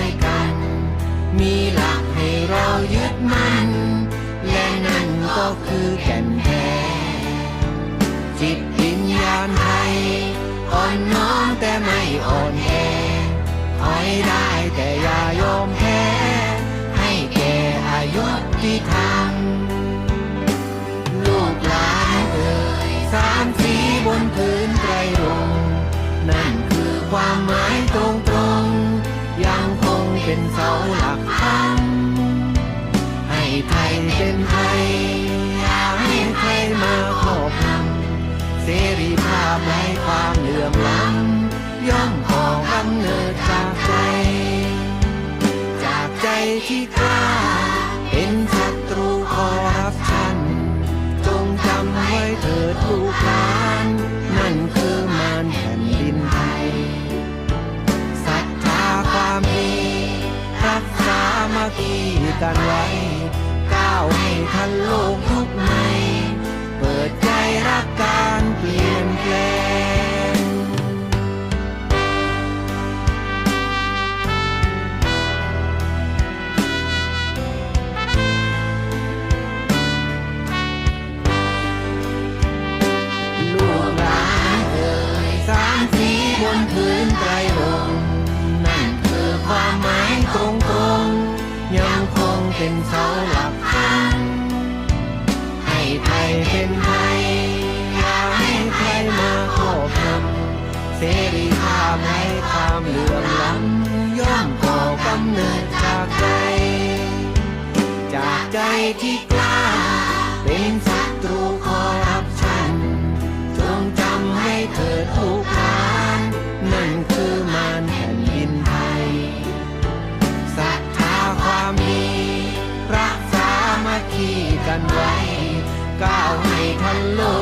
ย คือแก่นแท้จิตวิญญาณไทย อ่อนน้อมแต่ไม่อ่อนแอถอยได้แต่อย่ายอมแพ้ ให้แก่อายุที่ทำลูกหลานเอ่ยสามสีบนพื้นไตรรงนั่นคือความหมายตรงตรงๆยังคงเป็นเสาหลัก เสรีภาพไร้ความเหลื่อมล้ำย่อมก่อกำเนิดจากใจ จากใจที่กล้า เป็นศัตรูคอร์รัปชัน จงจำไว้เถิดลูกหลาน นั่นคือมารแผ่นดินไทยศรัทธาความดีรักษามาคีกันไว้ก้าวให้ทัน เป็นเสาหลักทางให้ไทยเป็นไทยอย่าให้ใครมาครอบงำเสรีภาพในความเหลื่อมล้ำย่อมก่อกำเนิดจากใจ จากใจที่กล้า เป็นศัตรูคอรับฉันจงจำให้เธอทู my love.